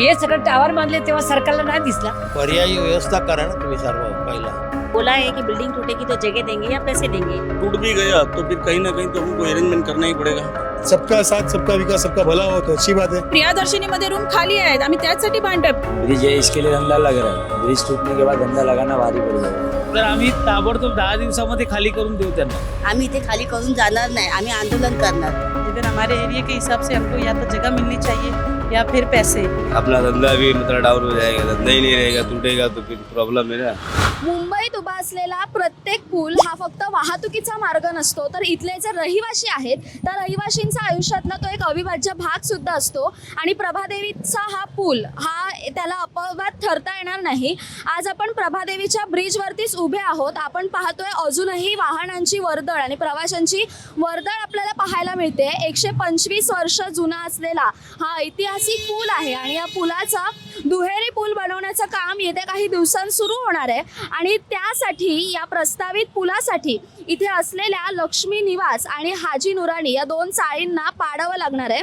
हे सगळं टावर बांधले तेव्हा सरकारला नाही दिसला. पर्यायी व्यवस्था करा ना तुम्ही सर्व पहिला. बोला है कि बिल्डिंग टूटेगी तो जगह देंगे या पैसे देंगे. टूट भी गया तो फिर कहीं ना कहीं तो हमको अरेंजमेंट करना ही पड़ेगा. सबका साथ सबका विकास सबका भला हो तो अच्छी बात है. प्रियादर्शनीमध्ये रूम खाली आहेत आम्ही त्याचसाठी भांडतोय ब्रिज है इसके लिए धंधा लग रहा है. ब्रिज टूटने के बाद धंधा लगाना भारी पड़ जाएगा. तर आम्ही ताबडतोब दहा दिवसामध्ये खाली करून देऊ त्यांना. आम्ही इथे खाली करून जाणार नाही आम्ही आंदोलन करणार. इधर हमारे एरिया के हिसाब से हमको या तो जगह मिलनी चाहिए. या फिर पैसे। अपना धंधा भी मतलब डाउन हो जाएगा धंधा ही नहीं रहेगा टूटेगा तो फिर प्रॉब्लम है ना। मुंबईत उभा असलेला प्रत्येक पूल हा फक्त वाहतुकीचा मार्ग नसतो. तर इथले जे रहिवासी आहेत त्या रहिवाशींचा आयुष्यातला तो एक अविभाज्य भाग सुद्धा असतो. आणि प्रभादेवीचा हा पूल हा त्याला अपवाद ठरता येणार नाही. आज आपण प्रभादेवीच्या ब्रिजवरतीच उभे आहोत. आपण पाहतोय अजूनही वाहनांची वर्दळ आणि प्रवाशांची वर्दळ आपल्याला पाहायला मिळते. एकशे पंचवीस वर्ष जुना असलेला हा ऐतिहासिक पूल आहे. आणि या पुलाचा दुहेरी पूल बनवण्याचं काम येत्या काही दिवसांत सुरू होणार आहे. आणि त्यासाठी या प्रस्तावित पुलासाठी इथे असलेल्या लक्ष्मी निवास आणि हाजी नुराणी या दोन चाळींना पाडावं लागणार आहे.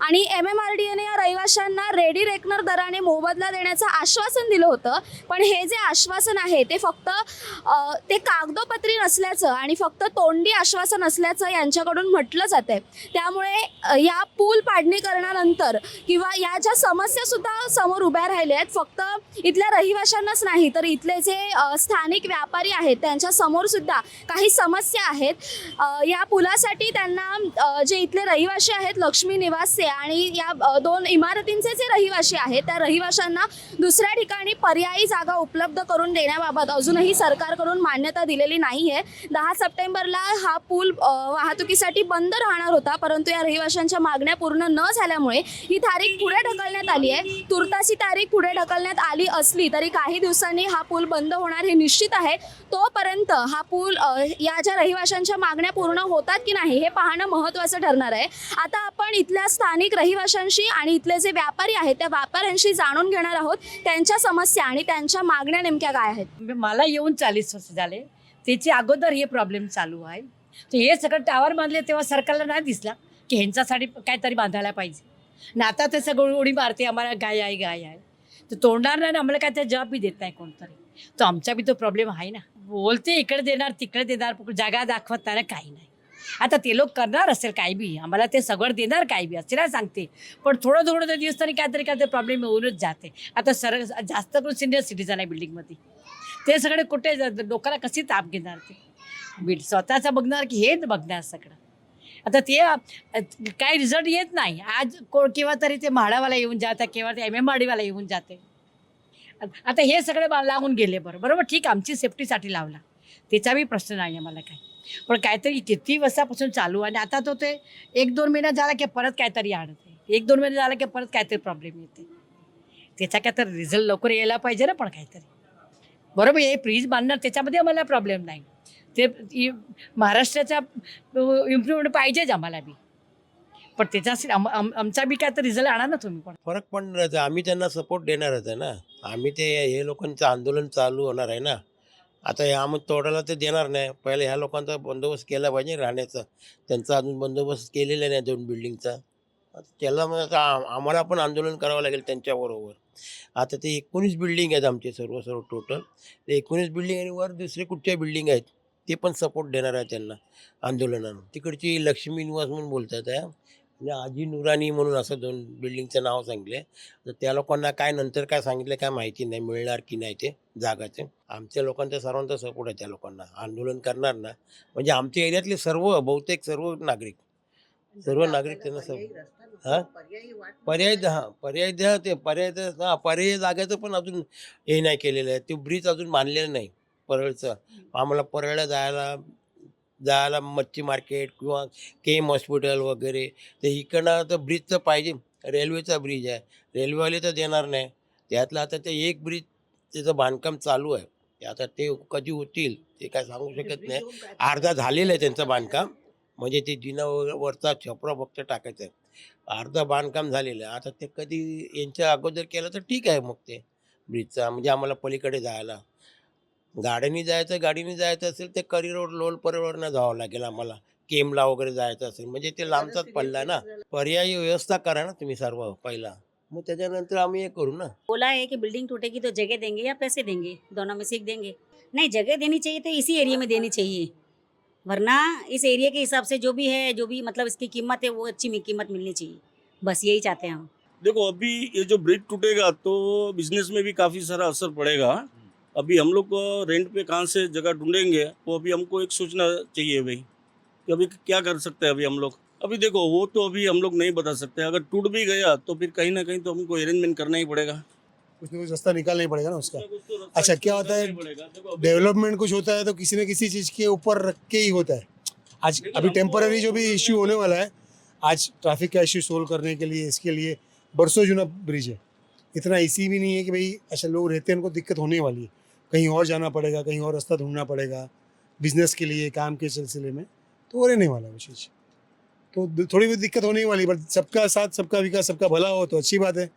आणि एम एम आर डी एने या रहिवाशांना रेडी रेकनर दराने मोबदला देण्याचं आश्वासन दिलं होतं. पण हे जे आश्वासन आहे ते फक्त ते कागदोपत्री नसल्याचं आणि फक्त तोंडी आश्वासन असल्याचं यांच्याकडून म्हटलं जाते त्यामुळे या पूल पाडणी करण्यानंतर किंवा या ज्या समस्यासुद्धा समोर उभ्या राहिल्या आहेत फक्त इथल्या रहिवाशांनाच नाही तर इथले जे स्थानिक व्यापारी आहेत त्यांच्यासमोर सुद्धा काही समस्या आहेत. या पुलासाठी त्यांना जे इथले रहिवासी आहेत लक्ष्मी निवासी आणि या दोन इमारतींचे जे रहिवाशी आहेत त्या रहिवाशांना दुसऱ्या ठिकाणी पर्यायी जागा उपलब्ध करून देण्याबाबत अजूनही सरकारकडून मान्यता दिलेली नाही आहे दहा सप्टेंबरला हा पूल वाहतुकीसाठी बंद राहणार होता परंतु या रहिवाशांच्या मागण्या पूर्ण न झाल्यामुळे ही तारीख पुढे ढकलण्यात आली आहे. तुर्ताची तारीख पुढे ढकलण्यात आली असली तरी काही दिवसांनी हा पूल बंद होणार हे निश्चित आहे. तोपर्यंत हा पूल या ज्या रहिवाशांच्या मागण्या पूर्ण होतात की नाही हे पाहणं महत्त्वाचं ठरणार आहे. आता आपण इथल्या स्थानिक रहिवाशांशी आणि इथले जे व्यापारी आहेत त्या व्यापाऱ्यांशी जाणून घेणार आहोत त्यांच्या समस्या आणि त्यांच्या मागण्या नेमक्या काय आहेत? मला येऊन चाळीस वर्ष झाले. त्याचे अगोदर हे प्रॉब्लेम चालू आहे. तर हे सगळं टावर बांधले तेव्हा सरकारला नाही दिसला की ह्यांच्यासाठी काहीतरी बांधायला पाहिजे. ना आता ते सगळं उडी मारते आम्हाला गाय आहे गाय आहे. तर तोंडणार नाही ना आम्हाला काय त्या जॉब बी देत नाही कोणतरी. तो आमचा बी तो प्रॉब्लेम आहे ना. बोलते इकडे देणार तिकडे देणार जागा दाखवत नाही काही नाही. आता ते लोक करणार असेल काय बी. आम्हाला ते सगळं देणार काय बी असे नाही सांगते. पण थोडं थोडं दिवस तरी काहीतरी काहीतरी प्रॉब्लेम येऊनच जाते. आता सर जास्त करून सिनियर सिटीजन आहे बिल्डिंगमध्ये ते सगळे कुठे डोक्याला कशी ताप घेणार ते? बिल्ड स्वतःचं बघणार की हे बघणार सगळं? आता ते काय रिझल्ट येत नाही. आज को केव्हा तरी ते म्हाडावाला येऊन जातं केव्हा ते एम एम आडीवाला येऊन जाते. आता हे सगळे लावून लागून गेले बरं. बरोबर? ठीक आमची सेफ्टीसाठी लावला. त्याचा बी प्रश्न नाही आहे मला काय पण काहीतरी किती वर्षापासून चालू आणि आता तो ते एक दोन महिना झाला की परत काहीतरी आणते. एक दोन महिने झाला की परत काहीतरी प्रॉब्लेम येते. त्याचा काय तर रिझल्ट लवकर यायला पाहिजे ना पण काहीतरी. बरोबर हे फ्रीज बांधणार त्याच्यामध्ये आम्हाला प्रॉब्लेम नाही. ते महाराष्ट्राचा इम्प्रूव्हमेंट पाहिजेच आम्हाला बी. पण त्याच्यासाठी आमचा बी काय तर रिझल्ट आणा ना तुम्ही पण. फरक पडणारच आम्ही त्यांना सपोर्ट देणारच आहे ना. आम्ही ते हे लोकांचं आंदोलन चालू होणार आहे ना. आता हे आम्ही तोडायला ते देणार नाही. पहिले ह्या लोकांचा बंदोबस्त केला पाहिजे राहण्याचा. त्यांचा अजून बंदोबस्त केलेला नाही दोन बिल्डिंगचा त्याला मग आता आम्हाला पण आंदोलन करावं लागेल त्यांच्याबरोबर. आता ते एकोणीस बिल्डिंग आहेत आमचे सर्व सर्व टोटल ते एकोणीस बिल्डिंग आणि वर दुसरे कुठच्या बिल्डिंग आहेत ते पण सपोर्ट देणार आहे त्यांना आंदोलनानं. तिकडची लक्ष्मी निवास म्हणून बोलतात आहे आणि आजी नुरानी म्हणून असं दोन बिल्डिंगचं नाव सांगितले तर त्या लोकांना काय नंतर काय सांगितलं काय माहिती नाही मिळणार की नाही ते जागाचे. आमच्या लोकांचा सर्वांचा सपोर्ट आहे त्या लोकांना. आंदोलन करणार ना म्हणजे आमच्या एरियातले सर्व बहुतेक सर्व नागरिक. सर्व नागरिक त्यांना सपोर्ट हां? पर्याय हां पर्याय द्या ते पर्याय हां पर्याय जागाचं पण अजून हे नाही केलेलं आहे. ते ब्रिज अजून बांधलेलं नाही परळचं. आम्हाला परळला जायला जायला मच्छी मार्केट किंवा के एम हॉस्पिटल वगैरे ते इकडनं तर ब्रिजचं पाहिजे. रेल्वेचा ब्रिज आहे. रेल्वेवाले तर देणार नाही. त्यातलं आता ते एक ब्रिज त्याचं बांधकाम चालू आहे. ते आता ते कधी होतील ते काय सांगू शकत नाही. अर्धा झालेलं आहे त्यांचं बांधकाम. म्हणजे ते जिना वगैरे वरचा छपरा फक्त टाकायचं आहे. अर्धा बांधकाम झालेलं आहे. आता ते कधी यांच्या अगोदर केलं तर ठीक आहे मग ते ब्रिजचा म्हणजे आम्हाला पलीकडे जायला. गाड्यांनी जायचं गाडीने जायचं असेल ते करिरोड लोल परिवरनं जावं लागेल आम्हाला. केमला वगैरे जायचं असेल म्हणजे ते लांबचाच पडला ना. पर्यायी व्यवस्था करा ना तुम्ही सर्व पहिला. मग त्याच्यानंतर आम्ही हे करू ना. बोला है कि बिल्डिंग टूटेगी तो जगह देंगे या पैसे देंगे? दोनों में से एक देंगे? नहीं जगह देनी चाहिए तो इसी एरिया में देनी चाहिए। वरना इस एरिया के हिसाब से जो भी है जो भी मतलब इसकी कीमत है वो अच्छी मी- कीमत मिलनी चाहिए। बस यही चाहते हैं हम। देखो अभी ये जो ब्रिज टूटेगा तो बिज़नेस में भी काफ़ी सारा असर पड़ेगा। अभी हम लोग रेंट पे कहाँ से जगह ढूंढेंगे वो अभी हमको एक सोचना चाहिए भाई कि अभी क्या कर सकते हैं अभी हम लोग। अभी देखो वो तो अभी हम लोग नहीं बता सकते अगर टूट भी गया तो फिर कहीं ना कहीं तो हमको अरेंजमेंट करना ही पड़ेगा। कुछ ना कुछ रास्ता निकालना ही पड़ेगा ना उसका। तो अच्छा, क्या होता है? डेवलपमेंट कुछ होता है तो किसी न किसी चीज़ के ऊपर रख के ही होता है। आज अभी टेम्पररी जो भी इश्यू होने वाला है आज ट्रैफ़िक का इश्यू सोल्व करने के लिए इसके लिए बरसों जुना ब्रिज है। इतना इसी भी नहीं है कि भाई अच्छा लोग रहते हैं उनको दिक्कत होने वाली है। कहीं और जाना पड़ेगा कहीं और रास्ता ढूंढना पड़ेगा बिजनेस के लिए काम के सिलसिले में तो वो रहने वाला वो चीज़। तो थोड़ी बहुत दिक्कत होने ही वाली बट सबका साथ सबका विकास सबका भला हो तो अच्छी बात है।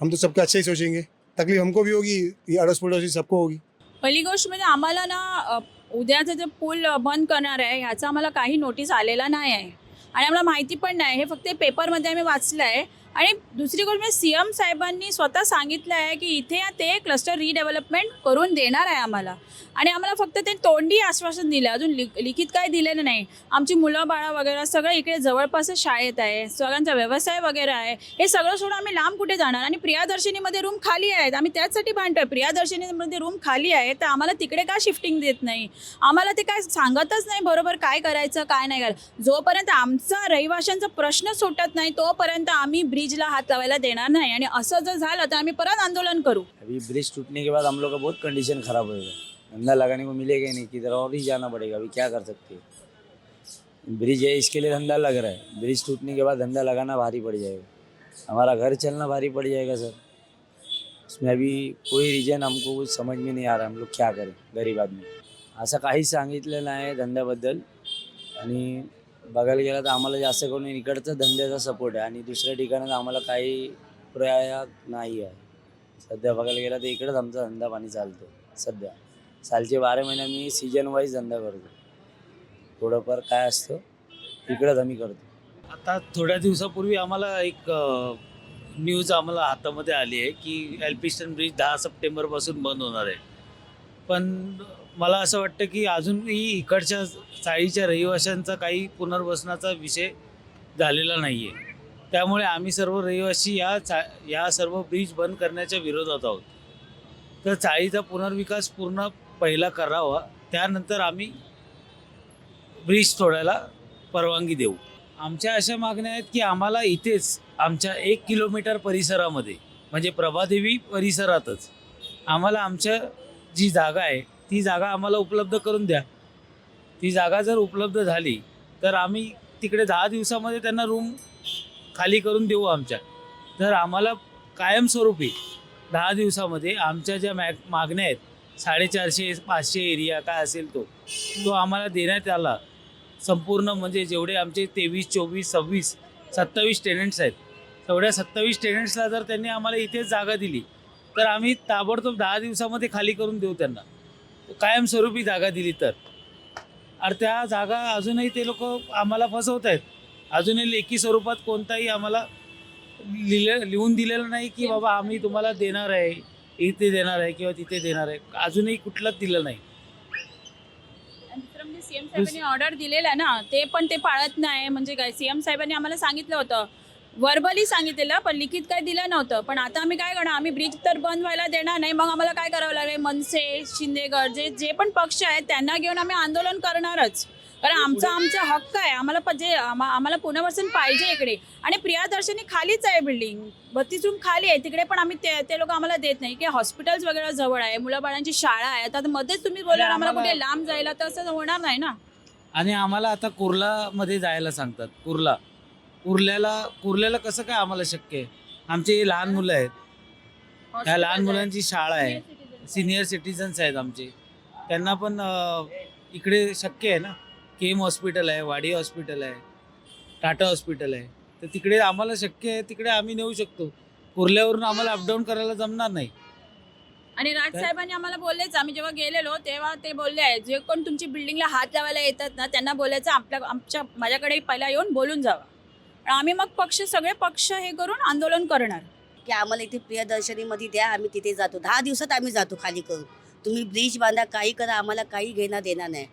हम तो सबका अच्छा ही सोचेंगे। तकलीफ हमको भी होगी ये अड़ोस पड़ोसी सबको होगी। पहिली गोष्ट म्हणजे आम्हाला ना उद्याचा उद्याचं जे पूल बंद करणार आहे ह्याचा आम्हाला काही नोटीस आलेला नाही आहे. आणि आम्हाला माहिती पण नाही हे फक्त पेपरमध्ये आम्ही वाचलं आहे आणि दुसरी गोष्ट म्हणजे सी एम साहेबांनी स्वतः सांगितलं आहे की इथे ते क्लस्टर रिडेव्हलपमेंट करून देणार आहे आम्हाला. आणि आम्हाला फक्त ते तोंडी आश्वासन दिलं. अजून लि लिखित काय दिलेलं नाही. आमची मुलं बाळा वगैरे सगळं इकडे जवळपासच शाळेत आहे. सगळ्यांचा व्यवसाय वगैरे आहे. हे सगळं सोडून आम्ही लांब कुठे जाणार? आणि प्रियादर्शिनीमध्ये रूम खाली आहेत. आम्ही त्याचसाठी भांडतोय. प्रियादर्शिनीमध्ये रूम खाली आहे. तर आम्हाला तिकडे का शिफ्टिंग देत नाही? आम्हाला ते काय सांगतच नाही बरोबर काय करायचं काय नाही करायचं. जोपर्यंत आमचा रहिवाशांचा प्रश्न सुटत नाही तोपर्यंत आम्ही ब्रिजला हात लावायला देणार नाही. आणि असं जर झालं तर आम्ही परत आंदोलन करू. अभी ब्रिज टूटने के बाद हम लोग का बहुत कंडीशन खराब होएगा धंधा लगाने को मिलेगा ही नहीं किधर और ही जाना पड़ेगा अभी क्या कर सकते हैं? ब्रिज है इसके लिए धंधा लग रहा है। ब्रिज टूटने के बाद धंधा लगाना भारी पड़ जाएगा। हमारा घर चलना भारी पड़ जाएगा सर। इसमें अभी कोई रीजन हमको कुछ समझ में नहीं आ रहा हम लोग क्या करें गरीब आदमी। असं काही सांगितलं नाही धंद्याबद्दल आणि बघायला गेलं तर आम्हाला जास्त करून इकडचा धंद्याचा सपोर्ट आहे आणि दुसऱ्या ठिकाणात आम्हाला काही प्रयात नाही आहे. सध्या बघायला गेलं तर इकडंच आमचा धंदा पाणी चालतो. सध्या. सालचे बारा महिने आम्ही सीजन वाईज धंदा करतो. थोडंफार काय असतं इकडंच आम्ही करतो. आता थोड्या दिवसापूर्वी आम्हाला एक न्यूज आम्हाला हातामध्ये आली आहे की एल्पिस्टन ब्रिज दहा सप्टेंबरपासून बंद होणार आहे. पण मला असं वाटतं की अजूनही इकडच्या चाळीच्या रहिवाशांचा काही पुनर्वसनाचा विषय झालेला नाही आहे त्यामुळे आम्ही सर्व रहिवासी या चा या सर्व ब्रिज बंद करण्याच्या विरोधात आहोत. तर चाळीचा पुनर्विकास पूर्ण पहिला करावा त्यानंतर आम्ही ब्रिज तोडायला परवानगी देऊ. आमच्या अशा मागण्या आहेत की आम्हाला इथेच आमच्या एक किलोमीटर परिसरामध्ये म्हणजे प्रभादेवी परिसरातच आम्हाला आमच्या जी जागा आहे ती जागा आम्हाला उपलब्ध करून द्या. ती जागा जर उपलब्ध झाली तर आम्ही तिकडे दहा दिवसामध्ये त्यांना रूम खाली करून देऊ आमच्या. तर आम्हाला कायमस्वरूपी दहा दिवसामध्ये आमच्या ज्या मॅग मागण्या आहेत साडेचारशे पाचशे एरिया काय असेल तो तो आम्हाला देण्यात आला. संपूर्ण म्हणजे जेवढे आमचे तेवीस चोवीस सव्वीस सत्तावीस टेनंट्स आहेत तेवढ्या सत्तावीस टेनंट्सला जर त्यांनी आम्हाला इथेच जागा दिली तर आम्ही ताबडतोब दहा दिवसामध्ये खाली करून देऊ त्यांना. कायमस्वरूपी जागा दिली तर. आणि त्या जागा अजूनही ते लोक आम्हाला फसवत आहेत अजूनही लेखी स्वरूपात कोणताही आम्हाला लिहिले लिहून दिलेलं नाही की बाबा आम्ही तुम्हाला देणार आहे इथे देणार आहे किंवा तिथे देणार आहे. अजूनही कुठलंच दिलं नाही. सीएम साहेबांनी ऑर्डर दिलेला आहे ना ते पण ते पाळत नाही. म्हणजे काय सीएम साहेबांनी आम्हाला सांगितलं होतं. वर्बली सांगितलेलं पण लिखित काही दिलं नव्हतं. पण आता आम्ही काय करणार? आम्ही ब्रिज तर बंद व्हायला देणार नाही. मग आम्हाला काय करावं लागेल? मनसे शिंदेगड जे जे पण पक्ष आहेत त्यांना घेऊन आम्ही आंदोलन करणारच. कारण आमचा आमचा हक्क आहे. आम्हाला प- जे आम्हा- आम्हाला पुनर्वसन पाहिजे इकडे. आणि प्रियादर्शनी खालीच आहे बिल्डिंग बत्तीस रूम खाली आहे. तिकडे पण आम्ही ते ते लोक आम्हाला देत नाही. की हॉस्पिटल्स वगैरे जवळ आहे. मुलाबाळांची शाळा आहे. आता मध्येच तुम्ही बोलणार आम्हाला कुठे लांब जायला तर असं होणार नाही ना? आणि आम्हाला आता कुर्लामध्ये जायला सांगतात. कुर्ला. कुर्ल्याला कुर्ल्याला कसं काय आम्हाला शक्य आहे? आमचे लहान मुलं आहेत. त्या लहान मुलांची शाळा आहे. सिनियर सिटीजन्स आहेत. आमचे. त्यांना पण अं, इकडे शक्य आहे ना? के एम हॉस्पिटल आहे वाडी हॉस्पिटल आहे टाटा हॉस्पिटल आहे. तर तिकडे आम्हाला शक्य आहे तिकडे आम्ही नेऊ शकतो. कुर्ल्यावरून आम्हाला अपडाऊन करायला जमणार नाही. आणि राज? साहेबांनी आम्हाला बोललेच आम्ही जेव्हा गेलेलो तेव्हा ते बोलले आहे जे कोण तुमची बिल्डिंगला हात लावायला येतात ना त्यांना बोलायचं. आपल्या आमच्या माझ्याकडे पहिला येऊन बोलून जावा. आम्ही मग पक्ष सगळे पक्ष हे करून आंदोलन करणार. की आम्हाला इथे प्रियदर्शनीमध्ये द्या आम्ही तिथे जातो. दहा दिवसात आम्ही जातो खाली करून. तुम्ही ब्रिज बांधा काही करा आम्हाला काही घेणं देणार नाही.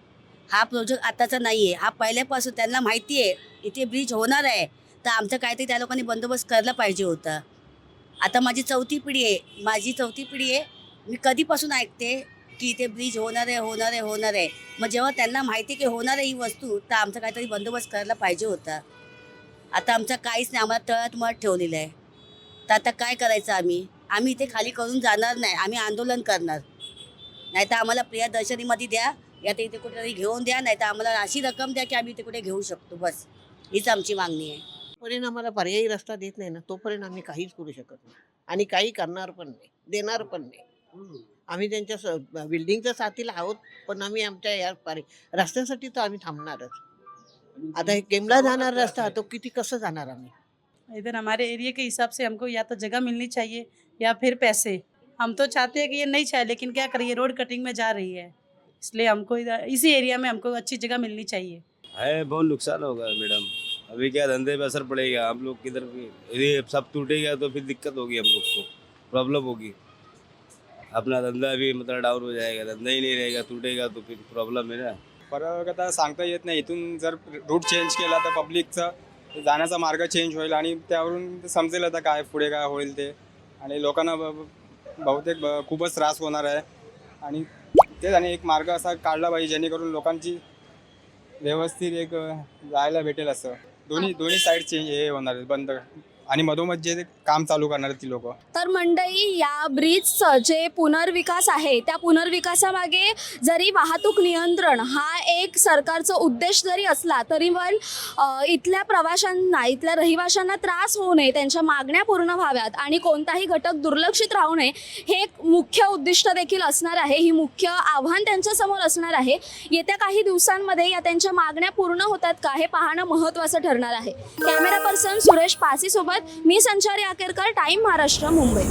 हा प्रोजेक्ट आताचा नाही आहे हा पहिल्यापासून त्यांना माहिती आहे इथे ब्रिज होणार आहे. तर आमचं काहीतरी त्या लोकांनी बंदोबस्त करायला पाहिजे होता. आता माझी चौथी पिढी आहे. माझी चौथी पिढी आहे. मी कधीपासून ऐकते की इथे ब्रिज होणार आहे होणार आहे होणार आहे. मग जेव्हा त्यांना माहिती की होणार आहे ही वस्तू तर आमचा काहीतरी बंदोबस्त करायला पाहिजे होता. आता आमचं काहीच नाही आम्हाला तळ्यात मत ठेवलेलं आहे. तर आता काय करायचं आम्ही? आम्ही इथे खाली करून जाणार नाही आम्ही आंदोलन करणार. नाही तर आम्हाला प्रियादर्शनीमध्ये द्या या तर इथे कुठेतरी घेऊन द्या नाही तर आम्हाला अशी रक्कम द्या की आम्ही इथे कुठे घेऊ शकतो बस. हीच आमची मागणी आहे. पर्यंत आम्हाला पर्यायी रस्ता देत नाही ना तोपर्यंत आम्ही काहीच करू शकत नाही. आणि काही करणार पण नाही देणार पण नाही. आम्ही त्यांच्या स- बिल्डिंगच्या साथीला आहोत पण आम्ही आमच्या या पारी रस्त्यासाठी तर आम्ही थांबणारच. आता हे केमला जाणार रस्ता तो किती कसं जाणार आम्ही? इधर हमारे एरिया के हिसाब से हमको या तो जगह मिलनी चाहिए या फिर पैसे। हम तो चाहते हैं कि ये नहीं चाहिए लेकिन क्या करिए रोड कटिंग में जा रही है। इसलिए हमको इसी एरिया में हमको अच्छी जगह मिलनी चाहिए। है बहुत नुकसान होगा मैडम। अभी क्या धंधे पे असर पड़ेगा हम लोग किधर भी ये सब टूटेगा तो फिर दिक्कत होगी हम लोग को प्रॉब्लम होगी। अपना धंधा भी मतलब डाउन हो जाएगा धंधा ही नहीं रहेगा टूटेगा तो फिर प्रॉब्लम है ना। परत सांगता येत नाही. इथून जर रूट चेंज केला तर पब्लिकचा जाण्याचा मार्ग चेंज होईल आणि त्यावरून समजेल आता काय पुढे काय होईल ते. आणि लोकांना ब- बहुतेक खूपच त्रास होणार आहे. आणि तेच आणि एक मार्ग असा काढला पाहिजे जेणेकरून लोकांची व्यवस्थित एक जायला भेटेल असं. दोन्ही दोन्ही साईड चेंज हे होणार बंद आणि मधोमध जे काम चालू करणार ती लोक. तर मंडई या ब्रिजचं जे पुनर्विकास आहे त्या पुनर्विकासामागे जरी वाहतूक नियंत्रण हा एक सरकारचा उद्देश जरी असला तरी पण इथल्या प्रवाशांना इथल्या रहिवाशांना त्रास होऊ नये त्यांच्या मागण्या पूर्ण व्हाव्यात आणि कोणताही घटक दुर्लक्षित राहू नये हे एक मुख्य उद्दिष्ट देखील असणार आहे. ही मुख्य आव्हान त्यांच्यासमोर असणार आहे. येत्या काही दिवसांमध्ये या त्यांच्या मागण्या पूर्ण होतात का हे पाहणं महत्त्वाचं ठरणार आहे. कॅमेरा पर्सन सुरेश पासीसोबत मी संचारी आकेरकर टाईम महाराष्ट्र मुंबई.